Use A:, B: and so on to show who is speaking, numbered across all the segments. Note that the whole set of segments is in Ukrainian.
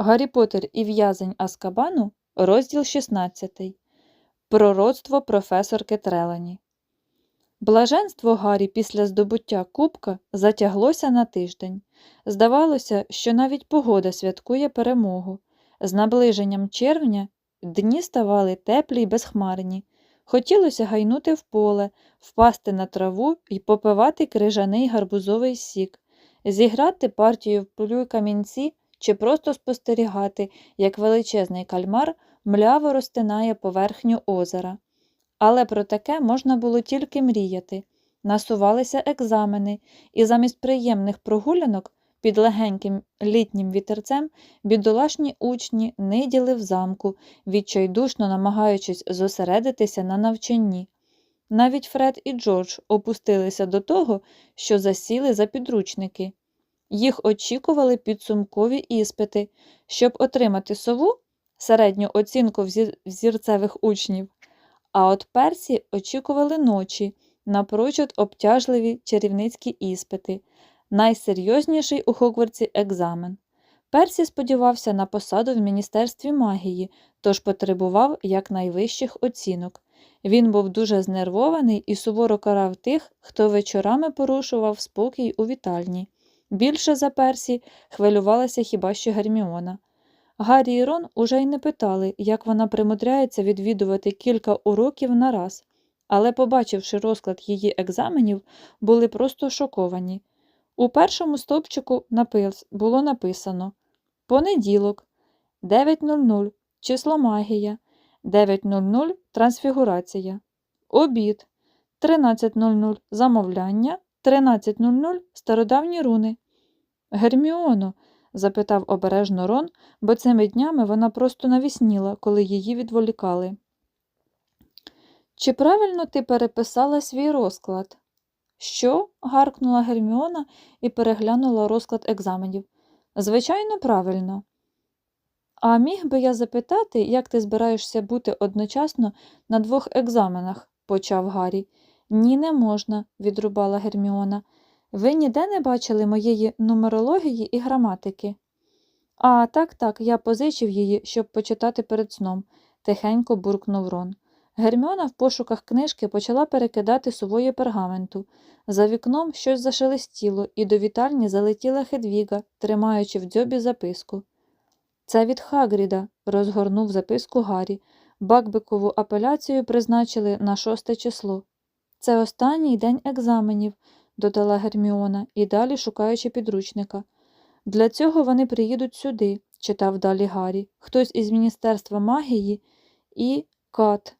A: Гаррі Поттер і в'язень Азкабану, розділ 16. Пророцтво професорки Трелані. Блаженство Гаррі після здобуття кубка затяглося на тиждень. Здавалося, що навіть погода святкує перемогу. З наближенням червня дні ставали теплі й безхмарні. Хотілося гайнути в поле, впасти на траву і попивати крижаний гарбузовий сік, зіграти партію в плюй камінці чи просто спостерігати, як величезний кальмар мляво розтинає поверхню озера. Але про таке можна було тільки мріяти. Насувалися екзамени, і замість приємних прогулянок під легеньким літнім вітерцем бідолашні учні ниділи в замку, відчайдушно намагаючись зосередитися на навчанні. Навіть Фред і Джордж опустилися до того, що засіли за підручники. Їх очікували підсумкові іспити, щоб отримати сову середню оцінку взірцевих учнів. А от Персі очікували ночі, напрочуд обтяжливі чарівницькі іспити, найсерйозніший у Хогвартсі екзамен. Персі сподівався на посаду в Міністерстві магії, тож потребував якнайвищих оцінок. Він був дуже знервований і суворо карав тих, хто вечорами порушував спокій у вітальні. Більше за Персі хвилювалася хіба що Герміона. Гаррі і Рон уже й не питали, як вона примудряється відвідувати кілька уроків на раз, але, побачивши розклад її екзаменів, були просто шоковані. У першому стовпчику напис було написано Понеділок 9.00 число магія, 9.00 трансфігурація, обід 13.00 замовляння, 13.00 стародавні руни. Герміоно, запитав обережно Рон, бо цими днями вона просто навісніла, коли її відволікали. Чи правильно ти переписала свій розклад? Що? гаркнула Герміона і переглянула розклад екзаменів. Звичайно, правильно. А міг би я запитати, як ти збираєшся бути одночасно на двох екзаменах, почав Гаррі. Ні, не можна, відрубала Герміона. Ви ніде не бачили моєї нумерології і граматики? А, так, так, я позичив її, щоб почитати перед сном, тихенько буркнув Рон. Герміона в пошуках книжки почала перекидати сувої пергаменту. За вікном щось зашелестіло, і до вітальні залетіла Хедвіга, тримаючи в дзьобі записку. Це від Хагріда, розгорнув записку Гаррі. Бакбикову апеляцію призначили на шосте число. Це останній день екзаменів, додала Герміона, і далі шукаючи підручника. Для цього вони приїдуть сюди, читав далі Гаррі, хтось із Міністерства магії і кат.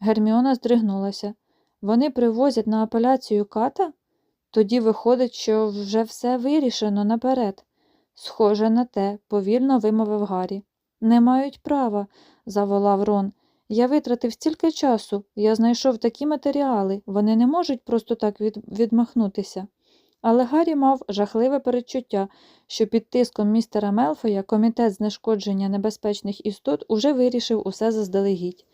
A: Герміона здригнулася. Вони привозять на апеляцію ката? Тоді виходить, що вже все вирішено наперед. Схоже на те, повільно вимовив Гаррі. Не мають права, заволав Рон. Я витратив стільки часу, я знайшов такі матеріали, вони не можуть просто так від... відмахнутися. Але Гаррі мав жахливе передчуття, що під тиском містера Мелфоя комітет знешкодження небезпечних істот уже вирішив усе заздалегідь.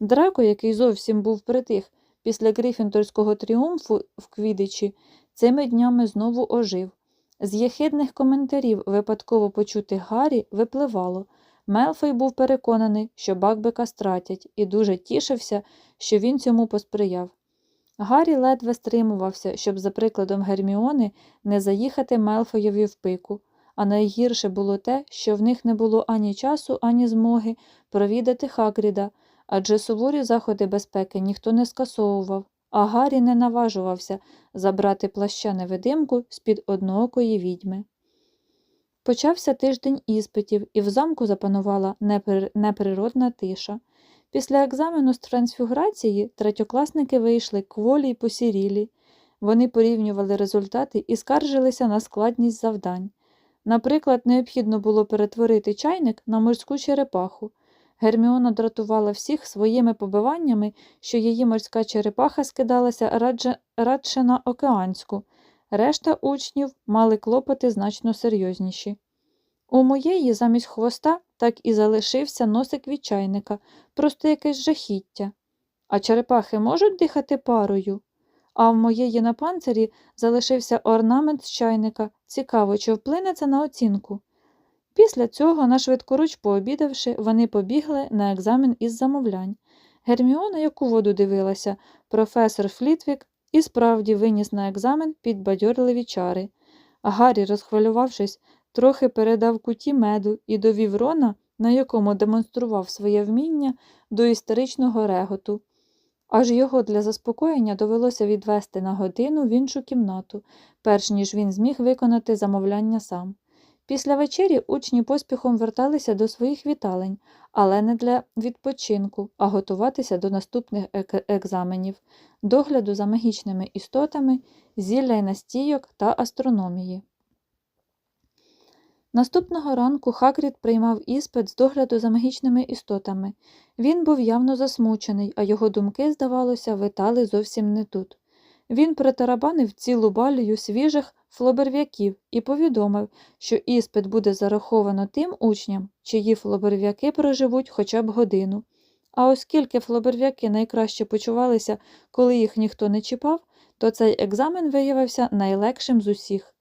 A: Драко, який зовсім був притих після грифіндорського тріумфу в Квідичі, цими днями знову ожив. З єхидних коментарів випадково почутих Гаррі випливало. Мелфой був переконаний, що Бакбека стратять, і дуже тішився, що він цьому посприяв. Гаррі ледве стримувався, щоб, за прикладом Герміони, не заїхати Мелфоєві в пику, а найгірше було те, що в них не було ані часу, ані змоги провідати Хагріда, адже суворі заходи безпеки ніхто не скасовував, а Гаррі не наважувався забрати плаща невидимку з-під одноокої відьми. Почався тиждень іспитів, і в замку запанувала неприродна тиша. Після екзамену з трансфігурації третьокласники вийшли кволі й посірілі. Вони порівнювали результати і скаржилися на складність завдань. Наприклад, необхідно було перетворити чайник на морську черепаху. Герміона дратувала всіх своїми побиваннями, що її морська черепаха скидалася радже, радше на океанську. Решта учнів мали клопоти значно серйозніші. У моєї замість хвоста так і залишився носик від чайника, просто якесь жахіття. А черепахи можуть дихати парою? А в моєї на панцирі залишився орнамент з чайника. Цікаво, чи вплине це на оцінку? Після цього, на швидкоруч пообідавши, вони побігли на екзамен із замовлянь. Герміона, як у воду дивилася, професор Флітвік і справді виніс на екзамен підбадьорливі чари. Гаррі, розхвилювавшись, трохи передав куті меду і довів Рона, на якому демонстрував своє вміння, до істеричного реготу. Аж його для заспокоєння довелося відвести на годину в іншу кімнату, перш ніж він зміг виконати замовляння сам. Після вечері учні поспіхом верталися до своїх віталень, але не для відпочинку, а готуватися до наступних ек- екзаменів, догляду за магічними істотами, зілля й настійок та астрономії. Наступного ранку Хагрід приймав іспит з догляду за магічними істотами. Він був явно засмучений, а його думки, здавалося, витали зовсім не тут. Він притарабанив цілу балію свіжих флоберв'яків і повідомив, що іспит буде зараховано тим учням, чиї флоберв'яки проживуть хоча б годину. А оскільки флоберв'яки найкраще почувалися, коли їх ніхто не чіпав, то цей екзамен виявився найлегшим з усіх.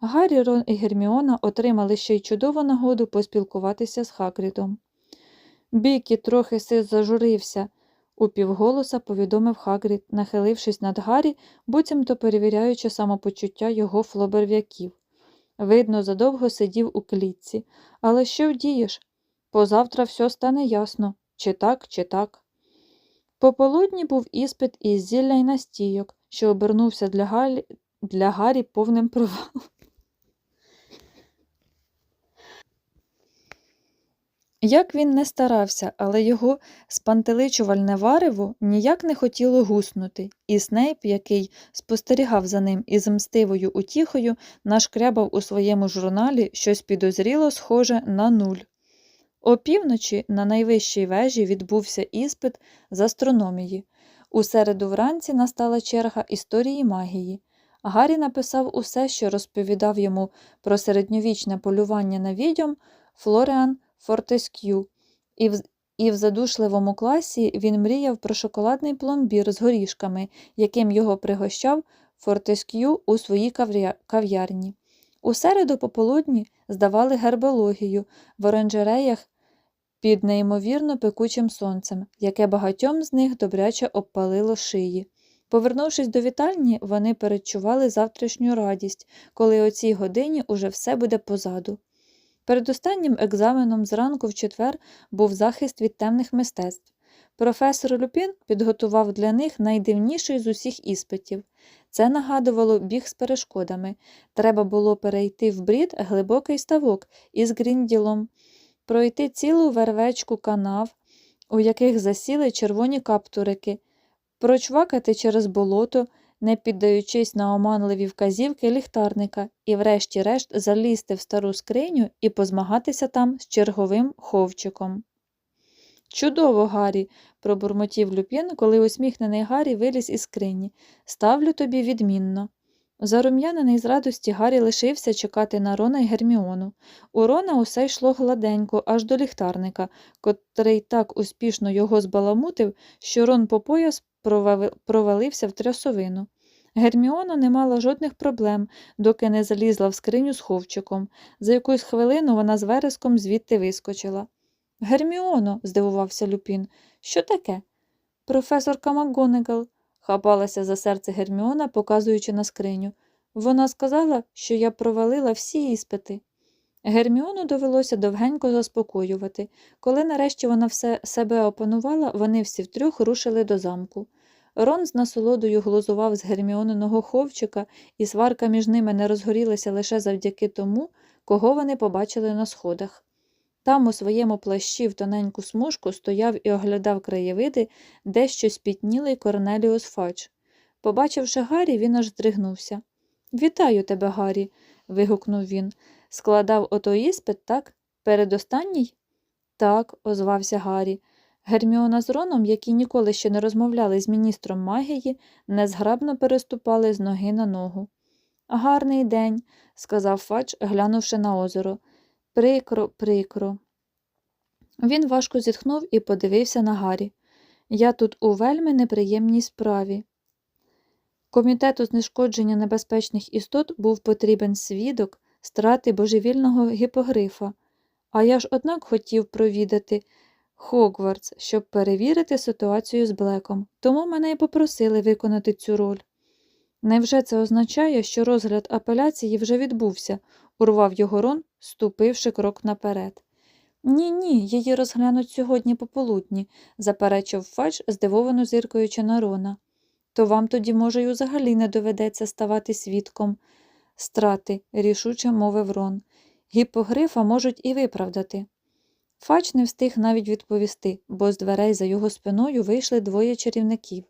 A: Гаррі, Рон і Герміона отримали ще й чудову нагоду поспілкуватися з Хагрідом. Бікі трохи си зажурився, упівголоса повідомив Хагрід, нахилившись над Гаррі, буцімто перевіряючи самопочуття його флоберв'яків. Видно, задовго сидів у клітці. Але що вдієш? Позавтра все стане ясно, чи так, чи так. Пополудні був іспит із зілля й настійок, що обернувся для Гаррі, для Гаррі повним провалом. Як він не старався, але його спантеличувальне варево ніяк не хотіло гуснути, і Снейп, який спостерігав за ним із мстивою утіхою, нашкрябав у своєму журналі щось підозріло схоже на нуль. Опівночі на найвищій вежі відбувся іспит з астрономії. У середу вранці настала черга історії магії. Гаррі написав усе, що розповідав йому про середньовічне полювання на відьом Флоріан Фортеск'ю, і в, і в задушливому класі він мріяв про шоколадний пломбір з горішками, яким його пригощав Фортеск'ю у своїй кав'ярні. У середу пополудні здавали гербологію в оранжереях під неймовірно пекучим сонцем, яке багатьом з них добряче обпалило шиї. Повернувшись до вітальні, вони передчували завтрашню радість, коли о цій годині уже все буде позаду. Перед останнім екзаменом зранку в четвер був захист від темних мистецтв. Професор Люпін підготував для них найдивніший з усіх іспитів. Це нагадувало біг з перешкодами. Треба було перейти в брід глибокий ставок із грінділом, пройти цілу вервечку канав, у яких засіли червоні каптурики, прочвакати через болото, не піддаючись на оманливі вказівки ліхтарника, і, врешті-решт, залізти в стару скриню і позмагатися там з черговим ховчиком. Чудово, Гаррі, пробурмотів Люпін, коли усміхнений Гаррі виліз із скрині. Ставлю тобі відмінно. Зарум'янений з радості Гаррі лишився чекати на Рона й Герміону. У Рона усе йшло гладенько, аж до ліхтарника, котрий так успішно його збаламутив, що Рон по пояс провалився в трясовину. Герміона не мала жодних проблем, доки не залізла в скриню з ховчиком. За якусь хвилину вона з вереском звідти вискочила. Герміоно, здивувався Люпін, що таке? Професорка МакГонагал, хапалася за серце Герміона, показуючи на скриню. Вона сказала, що я провалила всі іспити. Герміону довелося довгенько заспокоювати. Коли нарешті вона все себе опанувала, вони всі втрьох рушили до замку. Рон з насолодою глузував з Герміониного ховчика, і сварка між ними не розгорілася лише завдяки тому, кого вони побачили на сходах. Там у своєму плащі в тоненьку смужку стояв і оглядав краєвиди дещо спітнілий Корнеліус Фадж. Побачивши Гаррі, він аж здригнувся. Вітаю тебе, Гаррі. вигукнув він. Складав ото іспит, так? Передостанній? Так, озвався Гаррі. Герміона з Роном, які ніколи ще не розмовляли з міністром магії, незграбно переступали з ноги на ногу. Гарний день, сказав Фадж, глянувши на озеро. Прикро, прикро. Він важко зітхнув і подивився на Гаррі. Я тут у вельми неприємній справі. Комітету знешкодження небезпечних істот був потрібен свідок страти божевільного гіпогрифа. А я ж однак хотів провідати Хогвартс, щоб перевірити ситуацію з Блеком, тому мене й попросили виконати цю роль. Невже це означає, що розгляд апеляції вже відбувся? урвав його Рон, ступивши крок наперед. Ні, ні, її розглянуть сьогодні пополудні, заперечив Фадж, здивовано зиркаючи на Рона. То вам тоді, може, й взагалі не доведеться ставати свідком страти, рішуче мовив Рон. Гіпогрифа можуть і виправдати. Фач не встиг навіть відповісти, бо з дверей за його спиною вийшли двоє чарівників.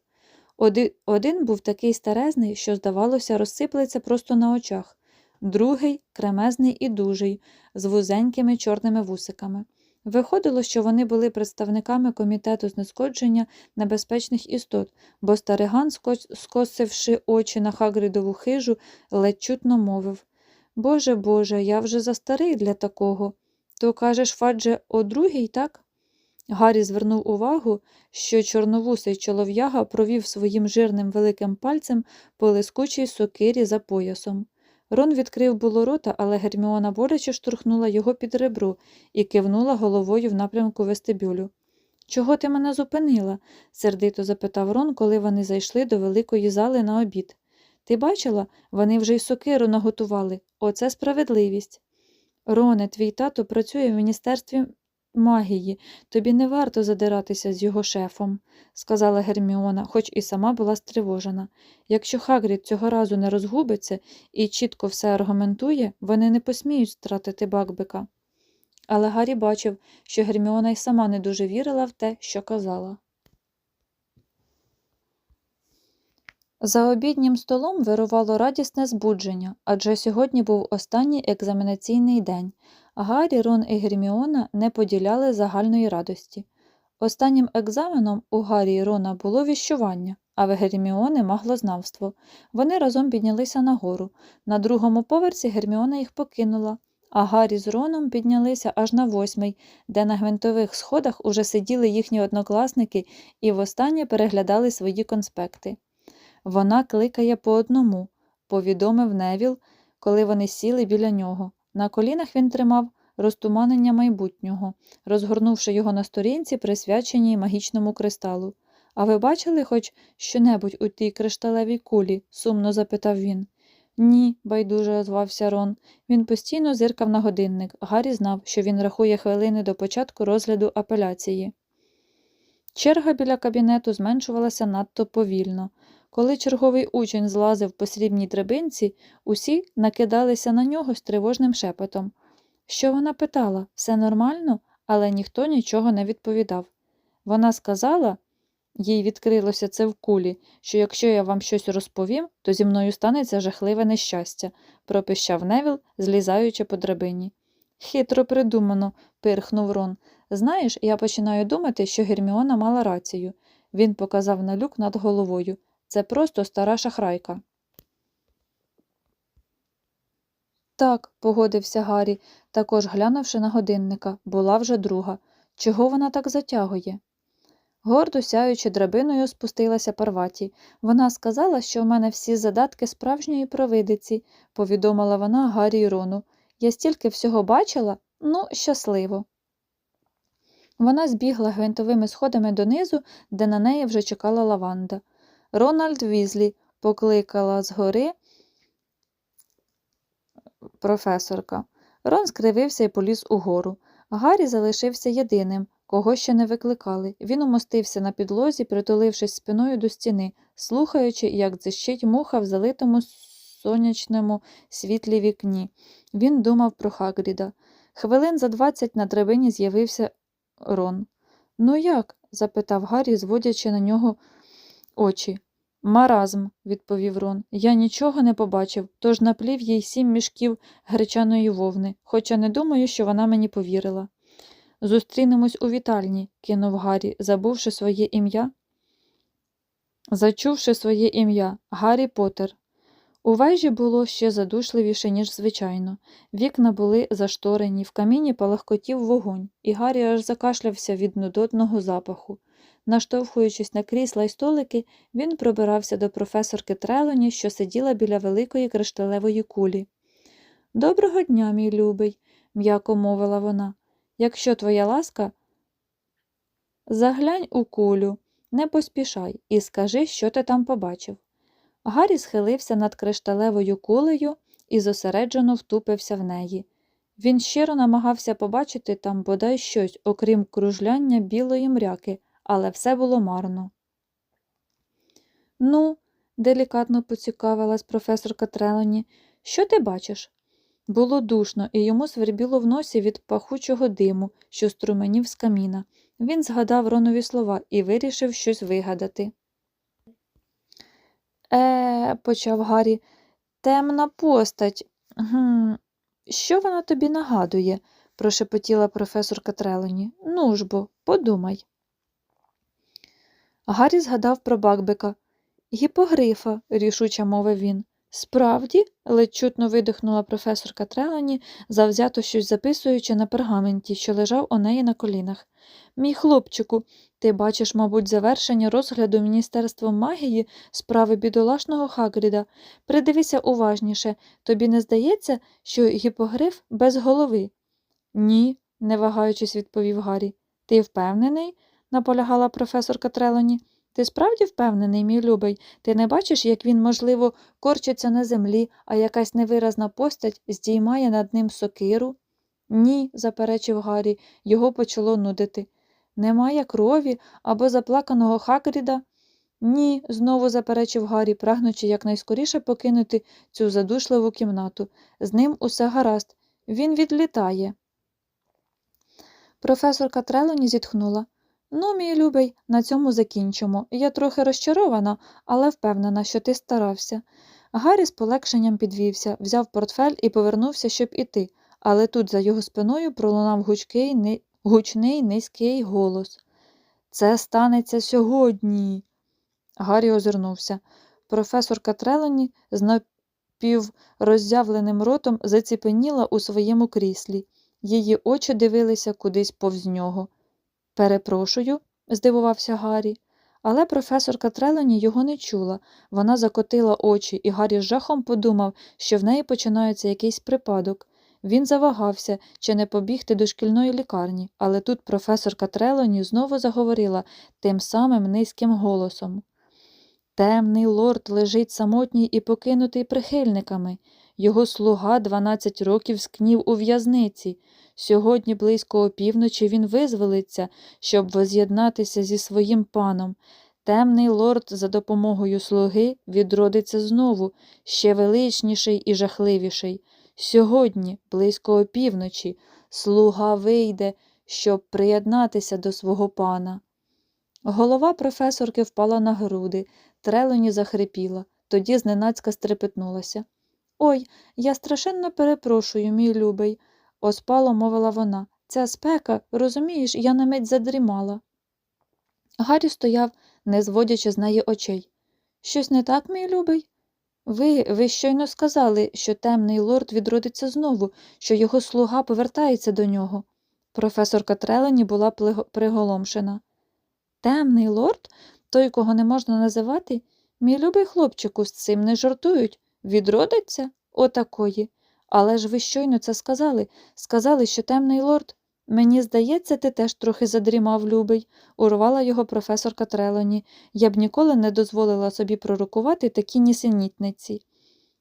A: Оди- Один був такий старезний, що, здавалося, розсиплеться просто на очах, другий кремезний і дужий, з вузенькими чорними вусиками. Виходило, що вони були представниками комітету знешкодження небезпечних істот, бо стариган, скосивши очі на Хагридову хижу, ледь чутно мовив Боже Боже, я вже застарий для такого. То кажеш, Фадже, о другій, так? Гаррі звернув увагу, що чорновусий чолов'яга провів своїм жирним великим пальцем по лискучій сокирі за поясом. Рон відкрив було рота, але Герміона боляче штурхнула його під ребро і кивнула головою в напрямку вестибюлю. Чого ти мене зупинила? сердито запитав Рон, коли вони зайшли до великої зали на обід. Ти бачила, вони вже й сокиру наготували. Оце справедливість. Роне, твій тато працює в міністерстві магії. Тобі не варто задиратися з його шефом, сказала Герміона, хоч і сама була стривожена. Якщо Хагрід цього разу не розгубиться і чітко все аргументує, вони не посміють стратити Бакбека. Але Гаррі бачив, що Герміона й сама не дуже вірила в те, що казала. За обіднім столом вирувало радісне збудження, адже сьогодні був останній екзаменаційний день, Гаррі, Рон і Герміона не поділяли загальної радості. Останнім екзаменом у Гаррі і Рона було віщування, а в Герміони маглознавство. Вони разом піднялися нагору. На другому поверсі Герміона їх покинула, а Гаррі з Роном піднялися аж на восьмий, де на гвинтових сходах уже сиділи їхні однокласники і востаннє переглядали свої конспекти. Вона кликає по одному, повідомив Невіл, коли вони сіли біля нього. На колінах він тримав розтуманення майбутнього, розгорнувши його на сторінці, присвяченій магічному кристалу. А ви бачили хоч що-небудь у тій кришталевій кулі? сумно запитав він. Ні, байдуже озвався Рон. Він постійно зиркав на годинник. Гаррі знав, що він рахує хвилини до початку розгляду апеляції. Черга біля кабінету зменшувалася надто повільно. Коли черговий учень злазив по срібній драбинці, усі накидалися на нього з тривожним шепотом. Що вона питала? Все нормально? Але ніхто нічого не відповідав. Вона сказала, їй відкрилося це в кулі, що якщо я вам щось розповім, то зі мною станеться жахливе нещастя, пропищав Невіл, злізаючи по драбині. Хитро придумано, пирхнув Рон. Знаєш, я починаю думати, що Герміона мала рацію. Він показав на люк над головою. Це просто стара шахрайка. Так, погодився Гаррі, також глянувши на годинника, була вже друга. Чого вона так затягує? Гордо сяючи драбиною, спустилася Парваті. Вона сказала, що в мене всі задатки справжньої провидиці, повідомила вона Гаррі Рону. Я стільки всього бачила, ну, щасливо. Вона збігла гвинтовими сходами донизу, де на неї вже чекала лаванда. Рональд Візлі покликала згори професорка. Рон скривився і поліз угору. Гаррі залишився єдиним, кого ще не викликали. Він умостився на підлозі, притулившись спиною до стіни, слухаючи, як дзищить муха в залитому сонячному світлі вікні. Він думав про Хагріда. Хвилин за двадцять на драбині з'явився Рон. Ну як? запитав Гаррі, зводячи на нього очі. Маразм, відповів Рон. Я нічого не побачив, тож наплів їй сім мішків гречаної вовни, хоча не думаю, що вона мені повірила. Зустрінемось у вітальні, кинув Гаррі, забувши своє ім'я. Зачувши своє ім'я Гаррі Поттер. У вежі було ще задушливіше, ніж звичайно. Вікна були зашторені, в каміні палахкотів вогонь, і Гаррі аж закашлявся від нудотного запаху. Наштовхуючись на крісла й столики, він пробирався до професорки Трелоні, що сиділа біля великої кришталевої кулі. Доброго дня, мій любий, м'яко мовила вона. якщо твоя ласка, заглянь у кулю, не поспішай і скажи, що ти там побачив. Гаррі схилився над кришталевою кулею і зосереджено втупився в неї. Він щиро намагався побачити там бодай щось, окрім кружляння білої мряки, але все було марно. Ну, делікатно поцікавилась професорка Трелоні, що ти бачиш? Було душно, і йому свербіло в носі від пахучого диму, що струменів з каміна. Він згадав Ронові слова і вирішив щось вигадати. Е, почав Гаррі, темна постать. Гм, що вона тобі нагадує? прошепотіла професорка Трелоні. Ну ж бо, подумай. Гаррі згадав про Бакбека. Гіпогрифа, рішуче мовив він. Справді, ледь чутно видихнула професорка Трелані, завзято щось записуючи на пергаменті, що лежав у неї на колінах. Мій хлопчику, ти бачиш, мабуть, завершення розгляду Міністерством магії справи бідолашного Хагріда. Придивися уважніше, тобі не здається, що гіпогриф без голови? Ні, не вагаючись, відповів Гаррі. Ти впевнений? наполягала професорка Трелоні. Ти справді впевнений, мій любий? Ти не бачиш, як він, можливо, корчиться на землі, а якась невиразна постать здіймає над ним сокиру? Ні, заперечив Гаррі, його почало нудити. Немає крові або заплаканого Хагріда? Ні, знову заперечив Гаррі, прагнучи якнайскоріше покинути цю задушливу кімнату. З ним усе гаразд. Він відлітає. Професорка Трелоні зітхнула. Ну, мій любий, на цьому закінчимо. Я трохи розчарована, але впевнена, що ти старався. Гаррі з полегшенням підвівся, взяв портфель і повернувся, щоб іти, але тут за його спиною пролунав гучкий, ни... гучний низький голос. Це станеться сьогодні. Гаррі озирнувся. Професорка Трелоні з напівроззявленим ротом заціпеніла у своєму кріслі. Її очі дивилися кудись повз нього. Перепрошую, здивувався Гаррі. Але професорка Трелані його не чула. Вона закотила очі, і Гаррі з жахом подумав, що в неї починається якийсь припадок. Він завагався, чи не побігти до шкільної лікарні, але тут професорка Трелоні знову заговорила тим самим низьким голосом. Темний лорд лежить самотній і покинутий прихильниками. Його слуга 12 років скнів у в'язниці. Сьогодні близько опівночі він визволиться, щоб воз'єднатися зі своїм паном. Темний лорд за допомогою слуги відродиться знову, ще величніший і жахливіший. Сьогодні, близько опівночі, слуга вийде, щоб приєднатися до свого пана. Голова професорки впала на груди, трелоні захрипіла, тоді зненацька стрепетнулася. Ой, я страшенно перепрошую, мій любий, оспало мовила вона. Ця спека, розумієш, я на мить задрімала. Гаррі стояв, не зводячи з неї очей. Щось не так, мій любий? Ви, ви щойно сказали, що темний лорд відродиться знову, що його слуга повертається до нього. Професорка Трелені була приголомшена. Темний лорд, той, кого не можна називати, мій любий хлопчику, з цим не жартують. Відродиться? Отакої. Але ж ви щойно це сказали. Сказали, що темний лорд. Мені здається, ти теж трохи задрімав, любий, урвала його професорка Трелоні. Я б ніколи не дозволила собі пророкувати такі нісенітниці.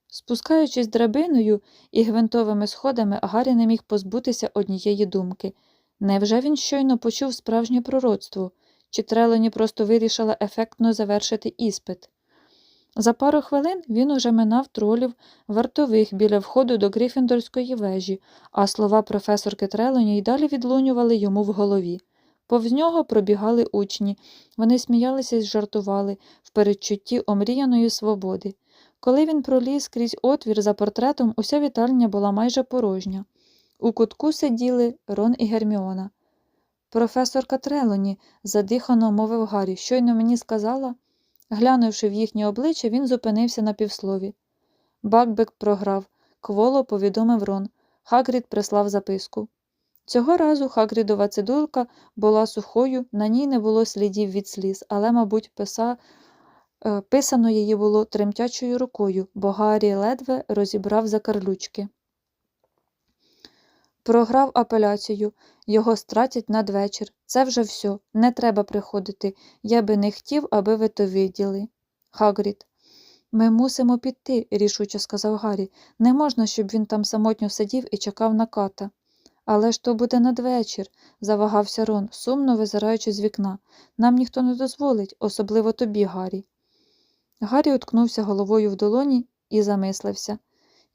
A: Спускаючись драбиною і гвинтовими сходами, Гаррі не міг позбутися однієї думки. Невже він щойно почув справжнє пророцтво? Чи Трелоні просто вирішила ефектно завершити іспит? За пару хвилин він уже минав тролів вартових біля входу до Грифіндорської вежі, а слова професорки Трелоні й далі відлунювали йому в голові. Повз нього пробігали учні. Вони сміялися й жартували в передчутті омріяної свободи. Коли він проліз крізь отвір за портретом, уся вітальня була майже порожня. У кутку сиділи Рон і Герміона. Професорка Трелоні, задихано мовив Гаррі, щойно мені сказала. Глянувши в їхнє обличчя, він зупинився на півслові. Бакбек програв, кволо повідомив Рон. Хагрід прислав записку. Цього разу Хагрідова цидулка була сухою, на ній не було слідів від сліз, але, мабуть, писа... Е, писано її було тремтячою рукою, бо Гаррі ледве розібрав закарлючки. Програв апеляцію, його стратять надвечір. Це вже все, не треба приходити. Я би не хотів, аби ви то виділи. Хагрід. Ми мусимо піти, рішуче сказав Гаррі. Не можна, щоб він там самотньо сидів і чекав на ката. Але ж то буде надвечір, завагався Рон, сумно визираючи з вікна. Нам ніхто не дозволить, особливо тобі, Гаррі. Гаррі уткнувся головою в долоні і замислився.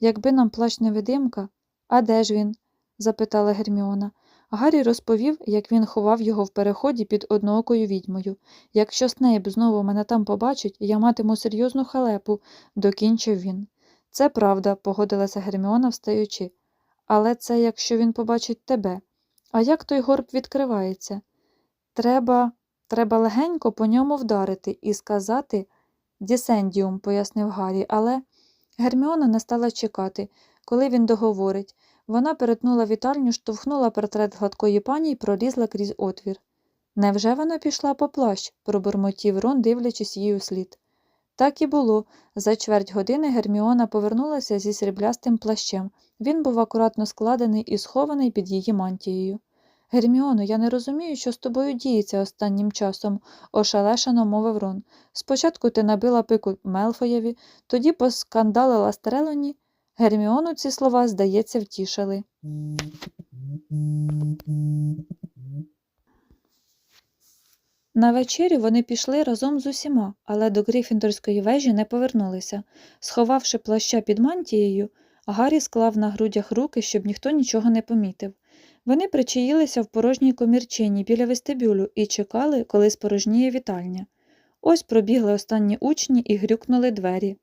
A: Якби нам плащ невидимка, а де ж він? Запитала Герміона. Гаррі розповів, як він ховав його в переході під одноокою відьмою. Якщо Снейп знову мене там побачить, я матиму серйозну халепу, докінчив він. Це правда, погодилася Герміона, встаючи. Але це якщо він побачить тебе. А як той горб відкривається? Треба треба легенько по ньому вдарити і сказати Дісендіум, пояснив Гаррі, але Герміона не стала чекати, коли він договорить. Вона перетнула вітальню, штовхнула портрет гладкої пані і пролізла крізь отвір. Невже вона пішла по плащ? пробурмотів Рон, дивлячись їй у слід. Так і було. За чверть години Герміона повернулася зі сріблястим плащем. Він був акуратно складений і схований під її мантією. Герміоно, я не розумію, що з тобою діється останнім часом, ошалешено мовив Рон. Спочатку ти набила пику Мелфоєві, тоді поскандалила Стрелоні. Герміону ці слова, здається, втішили. На вечері вони пішли разом з усіма, але до Грифіндорської вежі не повернулися. Сховавши плаща під мантією, Гаррі склав на грудях руки, щоб ніхто нічого не помітив. Вони причаїлися в порожній комірчині біля вестибюлю і чекали, коли спорожніє вітальня. Ось пробігли останні учні і грюкнули двері.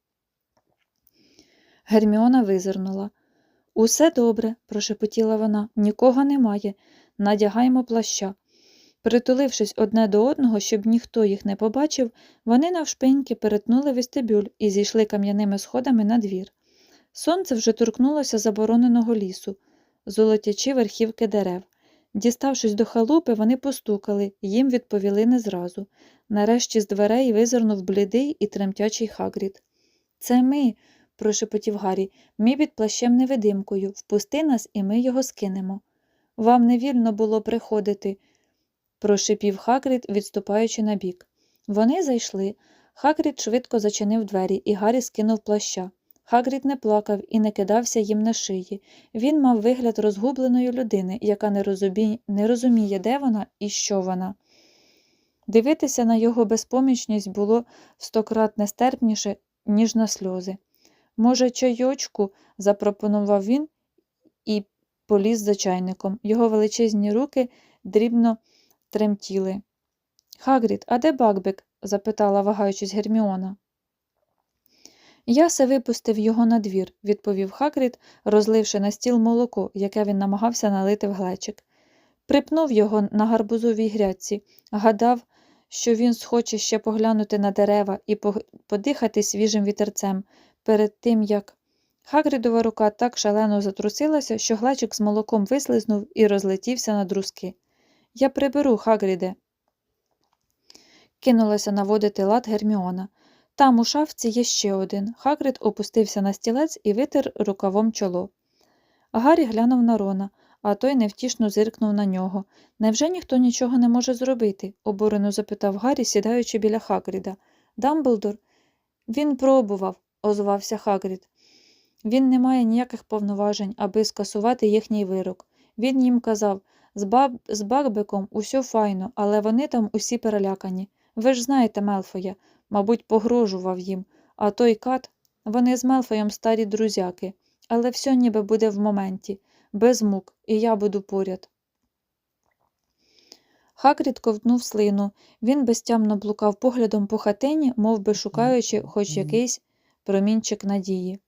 A: Герміона визирнула. Усе добре, прошепотіла вона, нікого немає. Надягаємо плаща. Притулившись одне до одного, щоб ніхто їх не побачив, вони навшпиньки перетнули вестибюль і зійшли кам'яними сходами на двір. Сонце вже торкнулося забороненого лісу, золотячи верхівки дерев. Діставшись до халупи, вони постукали, їм відповіли не зразу. Нарешті з дверей визирнув блідий і тремтячий Хагрід. Це ми, прошепотів Гаррі, ми під плащем невидимкою. Впусти нас, і ми його скинемо. Вам не вільно було приходити, прошипів Хагрід, відступаючи набік. Вони зайшли. Хагрід швидко зачинив двері, і Гаррі скинув плаща. Хагрід не плакав і не кидався їм на шиї. Він мав вигляд розгубленої людини, яка не, розумі... не розуміє, де вона і що вона. Дивитися на його безпомічність було в стократ нестерпніше, ніж на сльози. Може, чайочку? запропонував він і поліз за чайником. Його величезні руки дрібно тремтіли. Хагрід, а де Бакбек? запитала, вагаючись Герміона. Я се випустив його на двір», – відповів Хагрід, розливши на стіл молоко, яке він намагався налити в глечик. Припнув його на гарбузовій грядці, гадав, що він схоче ще поглянути на дерева і подихати свіжим вітерцем перед тим, як. Хагрідова рука так шалено затрусилася, що глечик з молоком вислизнув і розлетівся на друзки. Я приберу, Хагріде. Кинулася наводити лад Герміона. Там у шафці є ще один. Хагрид опустився на стілець і витер рукавом чоло. Гаррі глянув на Рона, а той невтішно зиркнув на нього. Невже ніхто нічого не може зробити? обурено запитав Гаррі, сідаючи біля Хагріда. Дамблдор? Він пробував, озвався Хагрід. Він не має ніяких повноважень, аби скасувати їхній вирок. Він їм казав з, баб... з Бакбеком усьо файно, але вони там усі перелякані. Ви ж знаєте, Мелфоя, мабуть, погрожував їм, а той кат, вони з Мелфоєм старі друзяки, але все ніби буде в моменті, без мук, і я буду поряд. Хакрід ковтнув слину. Він безтямно блукав поглядом по хатині, мов би шукаючи хоч якийсь промінчик надії.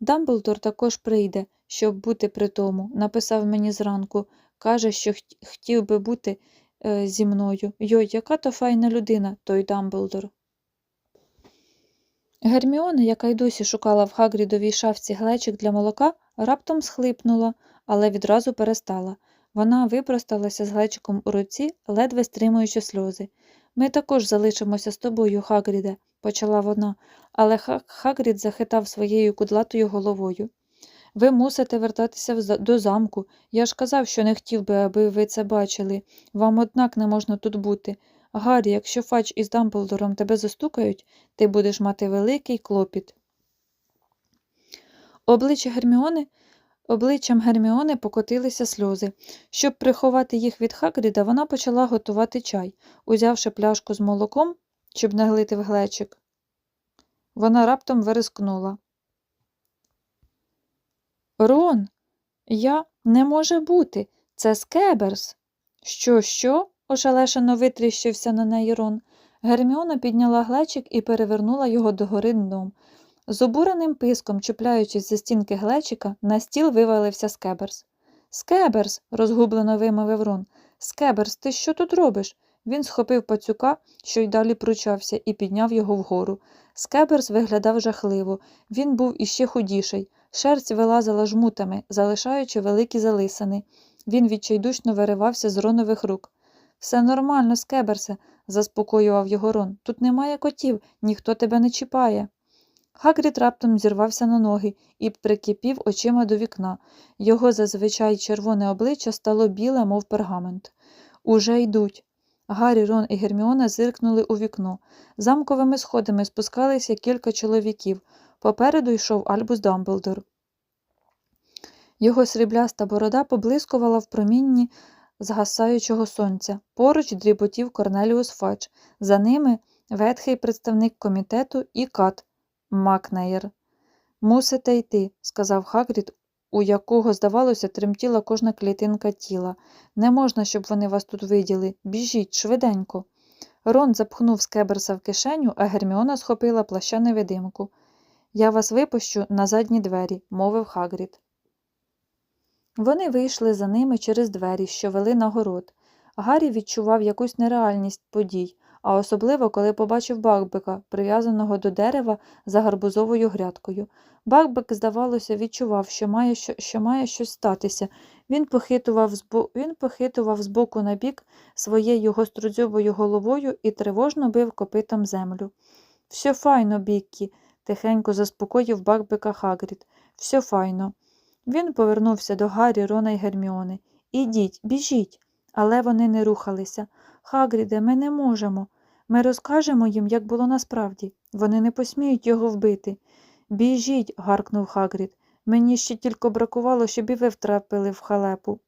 A: Дамблдор також прийде, щоб бути при тому, написав мені зранку. Каже, що хотів би бути е, зі мною. Йой, яка то файна людина, той Дамблдор. Герміона, яка й досі шукала в Хагрідовій шафці глечик для молока, раптом схлипнула, але відразу перестала. Вона випросталася з глечиком у руці, ледве стримуючи сльози. Ми також залишимося з тобою, Хагріде, почала вона, але Хагрід захитав своєю кудлатою головою. Ви мусите вертатися до замку. Я ж казав, що не хотів би, аби ви це бачили. Вам, однак, не можна тут бути. Гаррі, якщо Фадж із Дамблдором тебе застукають, ти будеш мати великий клопіт. Обличчя Герміони Обличчям Герміони покотилися сльози. Щоб приховати їх від Хагріда, вона почала готувати чай, узявши пляшку з молоком, щоб не глити в глечик. Вона раптом вирискнула. Рон, я не може бути. Це Скеберс. Що, що? ошелешено витріщився на неї Рон. Герміона підняла глечик і перевернула його догори дном. З обуреним писком, чіпляючись за стінки глечика, на стіл вивалився Скеберс. Скеберс, розгублено вимовив Рон. Скеберс, ти що тут робиш? Він схопив пацюка, що й далі пручався, і підняв його вгору. Скеберс виглядав жахливо. Він був іще худіший. Шерсть вилазила жмутами, залишаючи великі залисини. Він відчайдушно виривався з Ронових рук. Все нормально, Скеберсе, заспокоював його Рон. Тут немає котів, ніхто тебе не чіпає. Хагрід раптом зірвався на ноги і прикипів очима до вікна. Його зазвичай червоне обличчя стало біле, мов пергамент. Уже йдуть. Гаррі, Рон і Герміона зиркнули у вікно. Замковими сходами спускалися кілька чоловіків. Попереду йшов Альбус Дамблдор. Його срібляста борода поблискувала в промінні згасаючого сонця. Поруч дріботів Корнеліус Фадж. За ними ветхий представник комітету і кат Макнеєр. Мусите йти, сказав Хагрід, у якого, здавалося, тремтіла кожна клітинка тіла. Не можна, щоб вони вас тут виділи. Біжіть, швиденько. Рон запхнув скеберса в кишеню, а Герміона схопила плаща невидимку. Я вас випущу на задні двері, мовив Хагрід. Вони вийшли за ними через двері, що вели на город. Гаррі відчував якусь нереальність подій, а особливо, коли побачив Бакбека, прив'язаного до дерева за гарбузовою грядкою. Бакбек, здавалося, відчував, що має, що, що має щось статися. Він похитував, збо... Він похитував з боку на бік своєю гостродзьобою головою і тривожно бив копитом землю. Все файно, Біккі, тихенько заспокоїв Бакбека Хагрід. Все файно. Він повернувся до Гаррі, Рона й Герміони. Ідіть, біжіть. Але вони не рухалися. Хагріде, ми не можемо. Ми розкажемо їм, як було насправді. Вони не посміють його вбити. Біжіть, гаркнув Хагрід. Мені ще тільки бракувало, щоб і ви втрапили в халепу.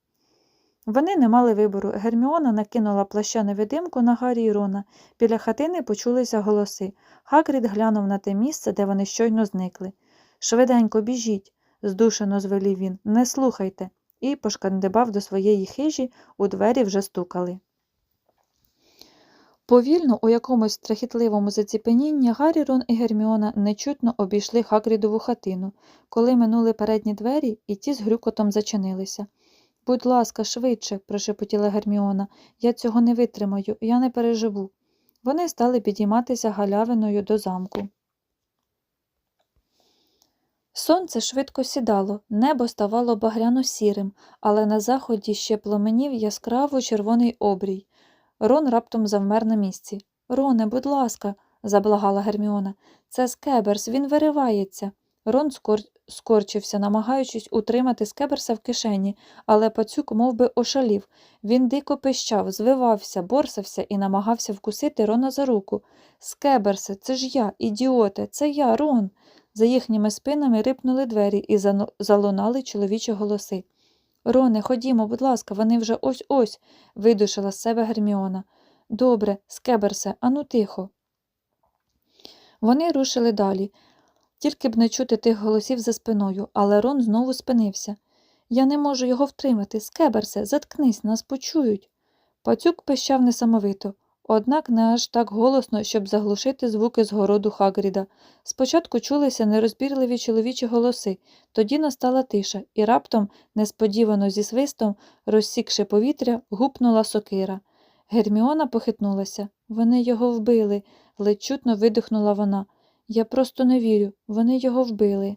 A: Вони не мали вибору. Герміона накинула плаща невидимку на Гаррі і Рона. Біля хатини почулися голоси. Хагрід глянув на те місце, де вони щойно зникли. Швиденько біжіть, здушено звелів він. Не слухайте. І пошкандибав до своєї хижі, у двері вже стукали. Повільно, у якомусь страхітливому заціпенінні, Гаррі, Рон і Герміона нечутно обійшли Хагрідову хатину, коли минули передні двері, і ті з грюкотом зачинилися. Будь ласка, швидше, прошепотіла Герміона, я цього не витримаю, я не переживу. Вони стали підійматися галявиною до замку. Сонце швидко сідало, небо ставало багряно сірим, але на заході ще пломенів яскраво червоний обрій. Рон раптом завмер на місці. Роне, будь ласка, заблагала Герміона. Це скеберс, він виривається. Рон скор... скорчився, намагаючись утримати скеберса в кишені, але пацюк мов би, ошалів. Він дико пищав, звивався, борсався і намагався вкусити Рона за руку. Скеберсе, це ж я, ідіоте, це я, Рон. За їхніми спинами рипнули двері і залунали чоловічі голоси. Роне, ходімо, будь ласка, вони вже ось ось, видушила з себе Герміона. Добре, скеберсе, ану тихо. Вони рушили далі, тільки б не чути тих голосів за спиною, але Рон знову спинився. Я не можу його втримати. Скеберсе, заткнись, нас почують. Пацюк пищав несамовито, однак не аж так голосно, щоб заглушити звуки з городу Хагріда. Спочатку чулися нерозбірливі чоловічі голоси, тоді настала тиша, і раптом, несподівано зі свистом, розсікши повітря, гупнула сокира. Герміона похитнулася. Вони його вбили, ледь чутно видихнула вона. Я просто не вірю, вони його вбили.